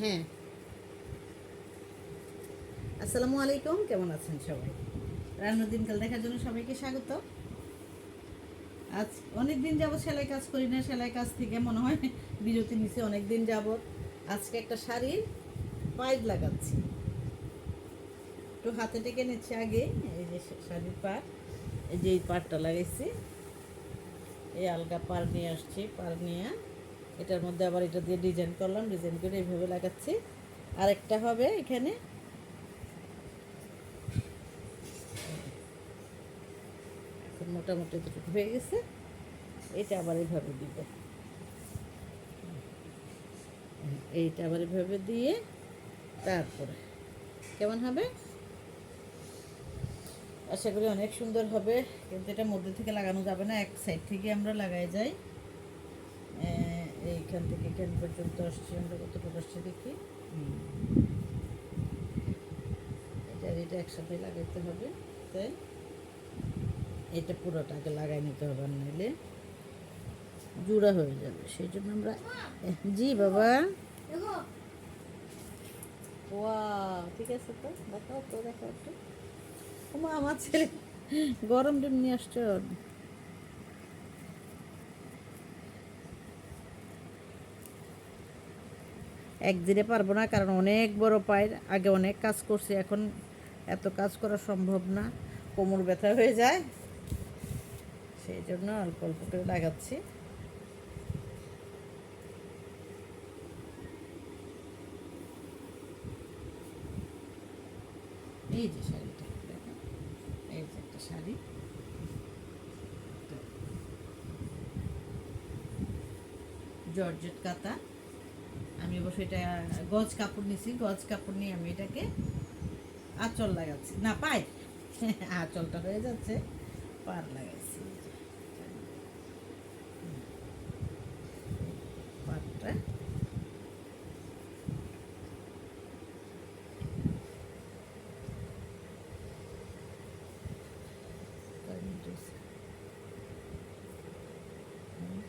হ্যাঁ। আসসালামু আলাইকুম, কেমন আছেন সবাই? রান্নার দিনকাল দেখার জন্য সবাইকে স্বাগত। আজ অনেক দিন যাবত সেলাই কাজ করি না, সেলাই কাজ থেকে মনে হয় বিরতি নিছি অনেক দিন যাবত আজকে একটা শাড়ির পাইপ লাগাচ্ছি। একটু হাতে টেকে নিচ্ছি আগে, এই যে শাড়ির পাট এই যে এই পাটটা লাগাইছি। এই আলগা পার নিয়ে আসছি পার নিয়ে। এটার মধ্যে আবার এটা দিয়ে ডিজাইন করলাম ডিজাইন করে এইভাবে লাগাচ্ছি। আরেকটা হবে এখানে। মোটামুটি দুটো হয়ে গেছে। এটা আবার এইভাবে দিব। এইটা আবার এইভাবে দিয়ে তারপরে কেমন হবে? আশা করি অনেক সুন্দর হবে, কিন্তু এটা মধ্যে থেকে লাগানো যাবে না, এক সাইড থেকে আমরা লাগাই যাই। এইখান থেকে এখান পর্যন্ত আসছি আমরা, কতটুকু আসছি দেখি। এটা এটা একসাথে লাগাইতে হবে, তাই? এটা পুরোটাকে লাগাই নিতে হবে নাহলে জোড়া হয়ে যাবে। সেই জন্য আমরা জি বাবা। ঠিক আছে তো, দেখাও তো দেখাও তো। আমার ছেলে গরম ডিম নিয়ে আসছো। একদিনে পারব না, কারণ অনেক বড় পায়ের আগে অনেক কাজ করছি, এখন এত কাজ করা সম্ভব না, কোমর ব্যথা হয়ে যায়। সেই জন্য অল্প অল্প করে লাগাচ্ছি। এই যে শাড়িটা এই যে একটা শাড়ি। জর্জেট কাতা। আমি অবশ্য এটা, গজ কাপড় নিছি, গজ কাপড় নিয়ে আমি এটাকে আঁচল লাগাচ্ছি। না পাই আঁচলটা হয়ে যাচ্ছে পার লাগাইছি এই যে। পাটটা কয় মিনিট হয়েছে? হুম।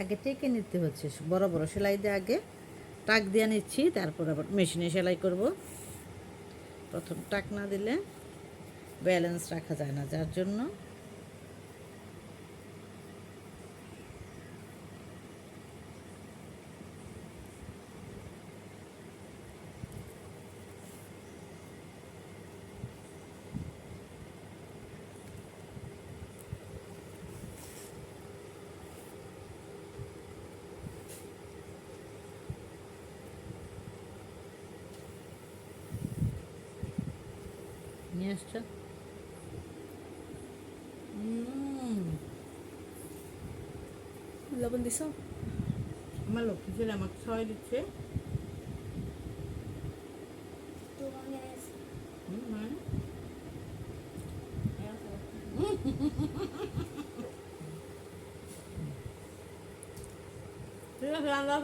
আগে টেকে নিতে হচ্ছে। বড় বড় সেলাই দিয়ে আগে টাক দিয়ে নিচ্ছি, তারপর আবার মেশিনে সেলাই করব। প্রথম টাক না দিলে ব্যালেন্স রাখা যায় না, যার জন্য নিয়ে আসছো উম, লবণ দিছ আমার লক্ষ্মী ছেলে আমাকে ছয় দিচ্ছে মানে? ঠিক আছে আল্লাহ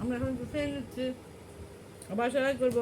আমরা এখন গুছিয়ে নিচ্ছি আবার সেলাই করব